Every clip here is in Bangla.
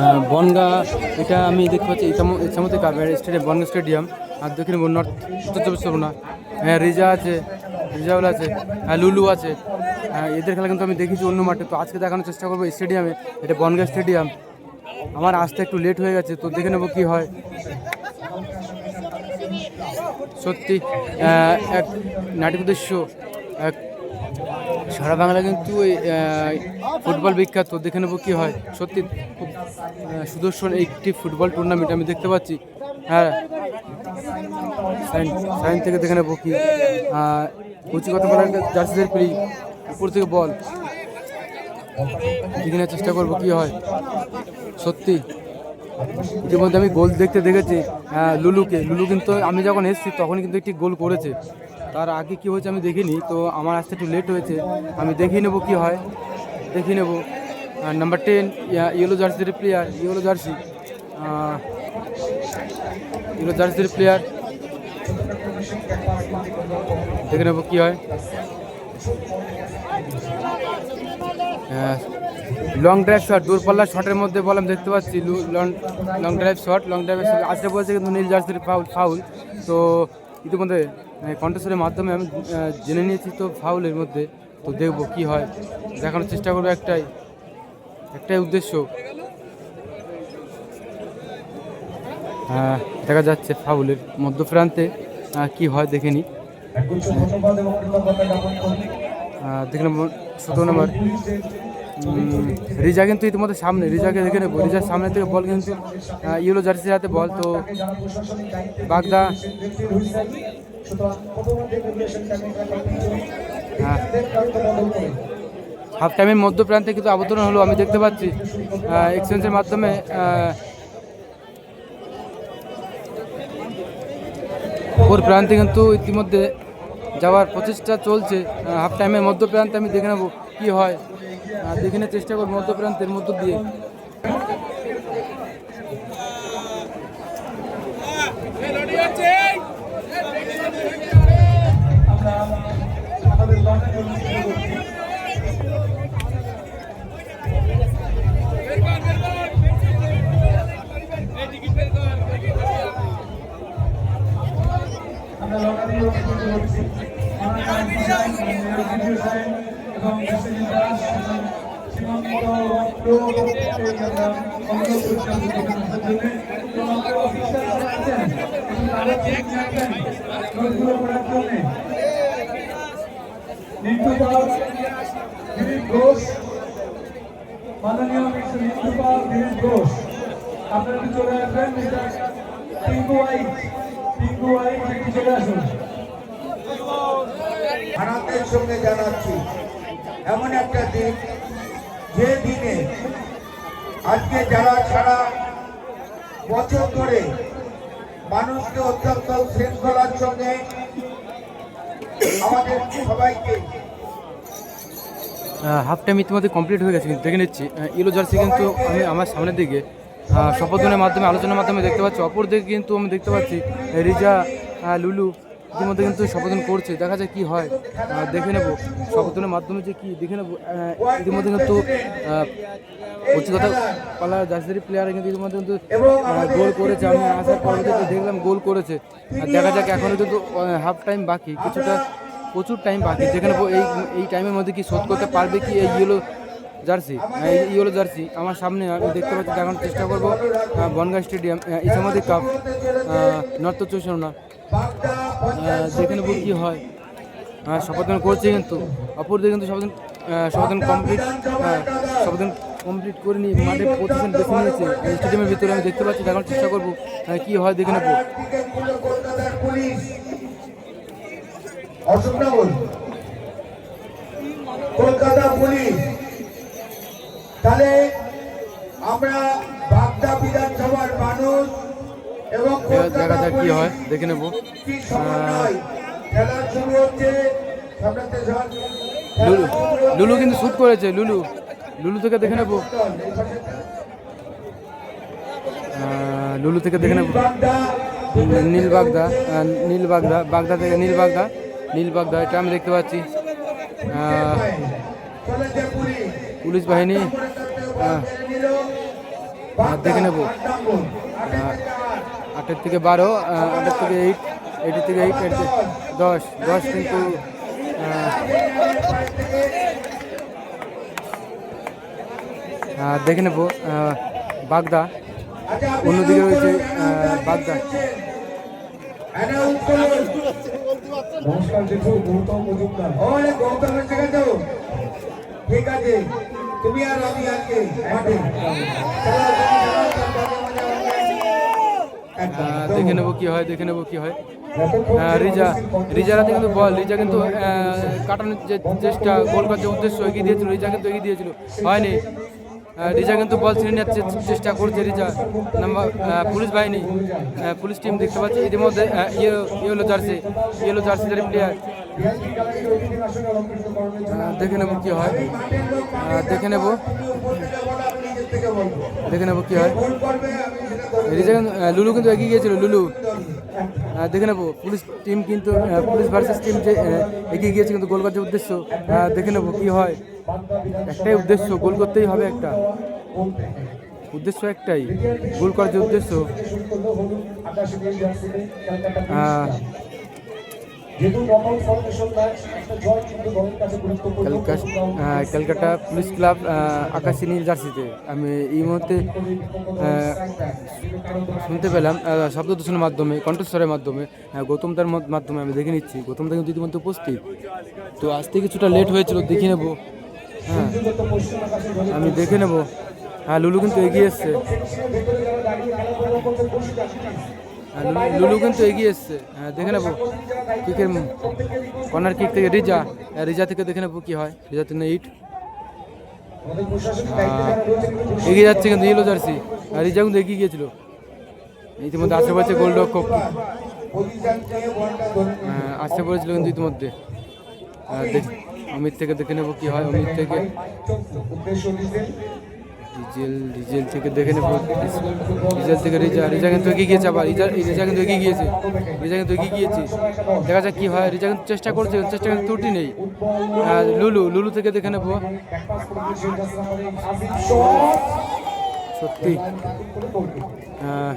আহ, বনগা এটা আমি দেখতে পাচ্ছি ইসামতি কাপের স্টেডিয়াম বনগা স্টেডিয়াম। আর দক্ষিণ নর্থ উত্তর চব্বিশ পরগনা। হ্যাঁ রিজা আছে রিজাউল আছে হ্যাঁ লুলু আছে। হ্যাঁ, এদের খেলা কিন্তু আমি দেখেছি অন্য মাঠে। তো আজকে দেখানোর চেষ্টা করব স্টেডিয়ামে এটা বনগা স্টেডিয়াম। আমার আসতে একটু লেট হয়ে গেছে তো দেখে নেব কী হয়। সত্যি এক নাটক উদ্দেশ্য এক সারা বাংলা কিন্তু ওই ফুটবল বিখ্যাত দেখে নেব কী হয়। সত্যি খুব সুদর্শন একটি ফুটবল টুর্নামেন্ট আমি দেখতে পাচ্ছি। হ্যাঁ সাইন থেকে দেখে নেব কি কুচি কত বলার জার্সিদের প্রি উপর থেকে বল। দেখে নেওয়ার চেষ্টা করব কী হয়। সত্যি ইতিমধ্যে আমি গোল দেখতে দেখেছি আহ, লুলুকে। লুলু কিন্তু আমি যখন এসেছি তখন কিন্তু একটি গোল করেছে। তার আগে কি হয়েছে আমি দেখিনি তো আমার আসতে একটু লেট হয়েছে। আমি দেখিয়ে নেব কী হয়। দেখিয়ে নেব। নাম্বার টেন ইয়েলো জার্সির প্লেয়ার ইয়েলো জার্সি ইয়েলো জার্সির প্লেয়ার দেখে নেব কী হয়। লং ড্রাইভ শট দূরপাল্লা শটের মধ্যে বললাম দেখতে পাচ্ছি, long long drive shot long ড্রাইভের শট আসতে বলছে কিন্তু নীল জার্সির ফাউল ফাউল তো, ইতিমধ্যে কণ্ঠস্বরের মাধ্যমে আমি জেনে নিয়েছি তো ফাউলের মধ্যে। তো দেখব কি হয়। দেখানোর চেষ্টা করব একটাই। একটাই উদ্দেশ্য। আহ, দেখা যাচ্ছে ফাউলের মধ্যপ্রান্তে। কি হয় দেখে আহ, দেখলাম সতেরো নম্বর। রিজা কিন্তু ইতিমধ্যে সামনে রিজাকে দেখে নেব। রিজার সামনে থেকে বল কিন্তু ইউলো জার্সির হাতে বল তো বাগদা। হাফ টাইমের মধ্য প্রান্তে কিন্তু আবর্তন হলো, আমি দেখতে পাচ্ছি। এক্সচেঞ্জের মাধ্যমে ওর প্রান্তে কিন্তু ইতিমধ্যে যাওয়ার প্রচেষ্টা চলছে। হাফ টাইমের মধ্য প্রান্তে আমি দেখে নেব কী হয়। দেখে নেওয়ার চেষ্টা করব মধ্য প্রান্তের মধ্য দিয়ে। এবং সীমান্ত অনুরোধ করছেন নিত্যপাল, দিলীপ ঘোষ, মাননীয় মিস্টার নিত্যপাল দিলীপ ঘোষ। আপনারা একটু চলে আসবেন, মিস্টার টিঙ্কু আইচ টিঙ্কু আইচ একটু চলে আসুন। ভারতের সঙ্গে জানাচ্ছি, এমন একটা দিন, যে দিনে আজকে যারা সারা বছর ধরে মানুষকে অত্যন্ত শৃঙ্খলার সঙ্গে হাফ টাইম ইতিমধ্যে কমপ্লিট হয়ে গেছে, কিন্তু দেখে নিচ্ছি। ইলো জার্সি কিন্তু আমি আমার সামনের দিকে শপথনের মাধ্যমে, আলোচনার মাধ্যমে দেখতে পাচ্ছি। অপর দিকে কিন্তু আমি দেখতে পাচ্ছি, রিজা লুলু ইতিমধ্যে কিন্তু শপথন করছে। দেখা যায় কি হয়। দেখে নেব। শপথনের মাধ্যমে যে কি দেখে নেব। ইতিমধ্যে কিন্তু বলছি কথা পালা জার্সির প্লেয়ার কিন্তু ইতিমধ্যে কিন্তু গোল করেছে। আমি আসার পরবর্তীতে দেখলাম গোল করেছে। আর দেখা যাক এখনও কিন্তু হাফ টাইম বাকি। কিছুটা প্রচুর টাইম বাকি। দেখে নেব এই এই টাইমের মধ্যে কি শোধ করতে পারবে কি এই ইয়েলো জার্সি? ইয়েলো জার্সি আমার সামনে আমি দেখতে পাচ্ছি দেখানোর চেষ্টা করব। বনগা স্টেডিয়াম ইসামাদি কাপ নর্থ আহ, দেখে নেব কী হয়। শপথন করছে কিন্তু অপর দিকে কিন্তু আহ, শপথন কমপ্লিট শপথন কমপ্লিট করে নিয়ে মাঠে পজিশন বেছে নিয়েছে। স্টেডিয়ামের ভিতরে আমি দেখতে পাচ্ছি দেখানোর চেষ্টা করব কী হয় দেখে নেব। কলকাতা পুলিশ। তাহলে আমরা বাগদা বিধানসভার মানুষ দেখা যাক কি হয়? দেখে নেব। লুলু লুলু কিন্তু শ্যুট করেছে লুলু। লুলু থেকে দেখে নেব। লুলু থেকে দেখে নেব। নীল বাগদা নীল বাগদা বাগদা থেকে নীল বাগদা নীল বাগদা এটা আমি দেখতে পাচ্ছি। পুলিশ বাহিনী দেখে নেব। আটের থেকে বারো আটের থেকে এইট এইটের থেকে এইট এইট দশ দশ কিন্তু দেখে নেব বাগদা। অন্যদিকে রয়েছে বাগদা। নমস্কার গৌতম মজুমদার। ঠিক আছে তুমি আর আমি আজকে মাঠে চলো, একদম, আহ, একদম। দেখে নেব কি হয় দেখে নেব কি হয়। আহ, রিজা রিজার হাতে কিন্তু বল রিজা কিন্তু কাটানোর যে চেষ্টা গোল করার যে উদ্দেশ্য এগিয়ে দিয়েছিল রিজা কিন্তু এগিয়ে দিয়েছিল। হয়নি। রিজা কিন্তু বল ছিনে নেওয়ার চেষ্টা করছে রিজা। নাম্বার পুলিশ বাহিনী পুলিশ টিম দেখতে পাচ্ছি। ইতিমধ্যে ইয়ে- yellow jersey yellow jersey player দেখে নেব কি হয়। দেখে নেব। দেখে নেব কি হয় লুলু কিন্তু এগিয়ে গিয়েছিল লুলু দেখে নেব পুলিশ টিম কিন্তু পুলিশ ভার্সেস টিম যে এগিয়ে গিয়েছে কিন্তু গোল করার যে উদ্দেশ্য দেখে নেব কি হয় একটাই উদ্দেশ্য গোল করতেই হবে একটা উদ্দেশ্য একটাই গোল করার যে উদ্দেশ্য থেকে শুরু করল হলুদ আকাশি নীল জার্সিতে ক্যালকাটা পুলিশ ক্লাব। যেহেতু নকআউট ফরমেশন ম্যাচ একটা জয় কিন্তু দলের কাছে গুরুত্বপূর্ণ। ক্যালকা আহ, ক্যালকাটা পুলিশ ক্লাব আহ, আকাশি নীল জার্সিতে। আমি এই মুহূর্তে শুনতে পেলাম শব্দ দূষণের মাধ্যমে কণ্ঠস্বরের মাধ্যমে গৌতম মত- মাধ্যমে আমি দেখে নিচ্ছি। গৌতম দা কিন্তু ইতিমধ্যে উপস্থিত। তো আসতে কিছুটা লেট হয়েছিল দেখে নেব। হ্যাঁ আমি দেখে নেব। হ্যাঁ লুলু কিন্তু এগিয়ে এসছে। লুলু- কিন্তু এগিয়ে এসছে। দেখে নেব কিকের কর্নার কিক থেকে রিজা। রিজা থেকে দেখে নেব কি হয়। রিজা রয়েছেন কিন্তু এগিয়ে যাচ্ছে কিন্তু ইয়েলো জার্সি রিজা কিন্তু এগিয়ে গিয়েছিল। ইতিমধ্যে আসতে পারছে গোল রক্ষক পজিশন নিয়ে বলটা ধরে নিয়ে আহ, আসতে পড়েছিল কিন্তু ইতিমধ্যে। অমিত থেকে দেখে নেব কি হয়। অমিত থেকে ডিজেল ডিজেল থেকে দেখে নেব। ডিজেল থেকে রিজা রিজা কিন্তু এগিয়ে গিয়েছে আবার। রিজা রিজা কিন্তু এগিয়ে গিয়েছে। রিজা কিন্তু এগিয়ে গিয়েছে। দেখা যাক কি হয়। রিজা কিন্তু চেষ্টা করছে চেষ্টা কিন্তু ত্রুটি নেই। লুলু লুলু থেকে দেখে নেব। সত্যি।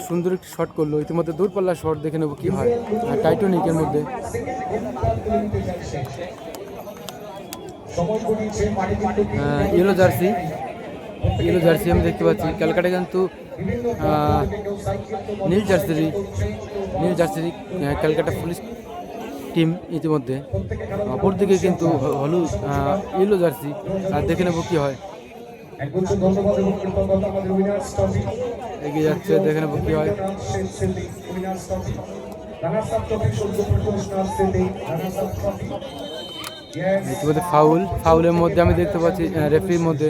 সুন্দর একটি শট করল। ইতিমধ্যে দূরপাল্লা শট দেখে নেব কি হয়। আহ, টাইটানিকের মধ্যে। ইয়েলো জার্সি ইয়েলো জার্সি আমি দেখতে পাচ্ছি। ক্যালকাটা কিন্তু নীল জার্সি নীল জার্সি ক্যালকাটা পুলিশ টিম ইতিমধ্যে। অপরদিকে কিন্তু হলুদ ইয়েলো জার্সি। দেখে নেব কি হয়। এগিয়ে যাচ্ছে, দেখে নেব কি হয়। ইতিমধ্যে ফাউল, ফাউলের মধ্যে আমি দেখতে পাচ্ছি রেফারির মধ্যে।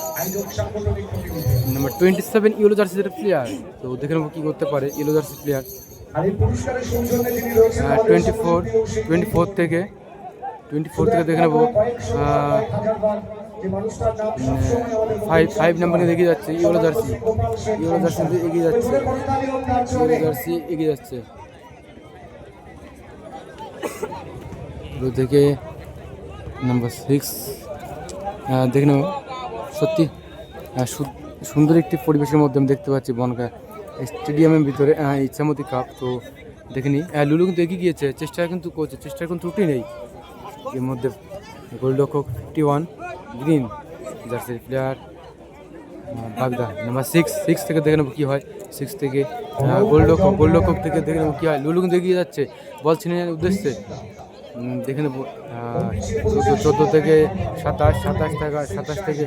নাম্বার টোয়েন্টি সেভেন ইয়েলো জার্সির প্লেয়ার তো দেখে নেব কী করতে পারে yellow jersey player twenty four twenty four থেকে টোয়েন্টি ফোর থেকে দেখে নেব। ফাইভ ফাইভ নাম্বারে এগিয়ে যাচ্ছে ইয়েলো জার্সি ইয়েলো জার্সি এগিয়ে যাচ্ছে ইয়েলো জার্সি এগিয়ে যাচ্ছে। থেকে নাম্বার সিক্স দেখে নেব। সত্যি সুন্দর একটি পরিবেশের মধ্যে আমি দেখতে পাচ্ছি বনগা স্টেডিয়ামের ভিতরে ইচ্ছামতি কাপ। তো দেখিনি লুলু কিন্তু এগিয়ে গিয়েছে, চেষ্টা কিন্তু করছে, চেষ্টার কোনো ত্রুটি নেই। এর মধ্যে গোলরক্ষক ফিফটি ওয়ান গ্রিন জার্সির প্লেয়ার বাগদা নাম্বার সিক্স সিক্স থেকে দেখে নেব কী হয়। সিক্স থেকে গোলরক্ষক গোলরক্ষক থেকে দেখে নেব কী হয়। লুলু কিন্তু এগিয়ে যাচ্ছে, বল ছিনে উদ্দেশ্যে। দেখে নেব। চোদ্দ চোদ্দ থেকে সাতাশ সাতাশ টাকা, সাতাশ থেকে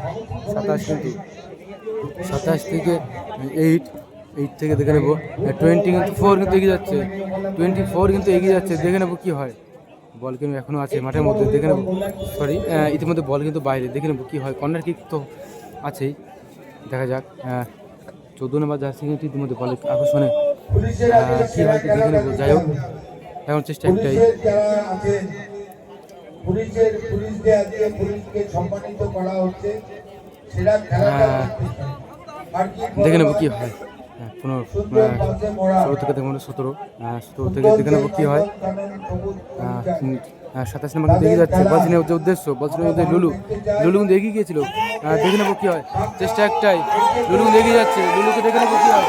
সাতাশ কিন্তু সাতাশ থেকে এইট এইট থেকে দেখে নেব। টোয়েন্টি কিন্তু ফোর কিন্তু এগিয়ে যাচ্ছে। টোয়েন্টি ফোর কিন্তু এগিয়ে যাচ্ছে। দেখে নেব কী হয়। বল কিন্তু এখনও আছে মাঠের মধ্যে। দেখে নেব। সরি ইতিমধ্যে বল কিন্তু বাইরে। দেখে নেব কী হয়। কর্নার কিক তো আছেই। দেখা যাক। চোদ্দ নম্বর জার্সি কিন্তু ইতিমধ্যে বলের আকর্ষণে কী হয় দেখে নেব। যাই হোক। এখন চেষ্টা একটাই যারা আছে পুলিশের পুলিশদের আজকে পুলিশকে সম্মানিত করা হচ্ছে। সেরা খেলাটা হ্যাঁ। দেখে নেব কি হয়। হ্যাঁ, পনেরো ষোলো থেকে দেখব সতেরো। সতেরো থেকে দেখে নেব কি হয়। সাতাশ নম্বর কিন্তু এগিয়ে যাচ্ছে। বলছিনের যে উদ্দেশ্য বলছিনের উদ্দেশ্য লুলু। লুলু কিন্তু এগিয়ে গিয়েছিল। দেখে নেব কি হয়। চেষ্টা একটাই। লুলু কিন্তু এগিয়ে যাচ্ছে। লুলুকে দেখে নেব কি হয়।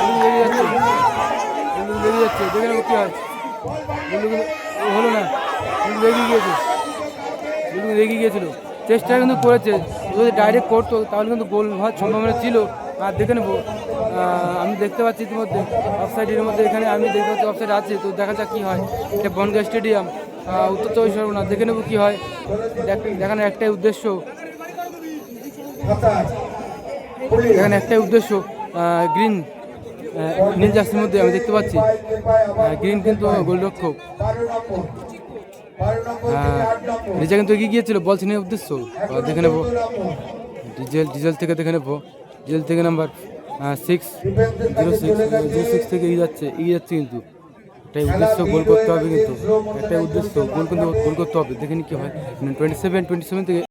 লুলু এগিয়ে যাচ্ছে। লুলু এগিয়ে যাচ্ছে। দেখে নেব কি হয়। হলো না এগিয়ে গিয়েছে। কিন্তু গিয়েছিল। চেষ্টা কিন্তু করেছে। যদি ডাইরেক্ট করতো, তাহলে কিন্তু গোল হওয়ার সম্ভাবনা ছিল। আর দেখে নেব। আমি দেখতে পাচ্ছি ইতিমধ্যে অফসাইডের মধ্যে এখানে আমি দেখতে পাচ্ছি অফসাইড আছে। তো দেখা যাক কী হয়। এটা বনগা স্টেডিয়াম। উত্তর চব্বিশ পরগনা। দেখে নেব কী হয়। দেখ- দেখানোর একটাই উদ্দেশ্য। এখানে একটাই উদ্দেশ্য গ্রিন নীল জার্সির মধ্যে আমি দেখতে পাচ্ছি গ্রিন কিন্তু গোলরক্ষক। রিজা কিন্তু এগিয়ে গিয়েছিল, বল ছিনের উদ্দেশ্য। দেখে নেব। ডিজেল ডিজেল থেকে দেখে নেব। ডিজেল থেকে number six zero six zero six থেকে এগিয়ে যাচ্ছে এগিয়ে যাচ্ছে কিন্তু। এটাই উদ্দেশ্য, গোল করতে হবে কিন্তু। একটাই উদ্দেশ্য, গোল কিন্তু গোল করতে হবে। দেখে কি হয়। টোয়েন্টি সেভেন টোয়েন্টি সেভেন থেকে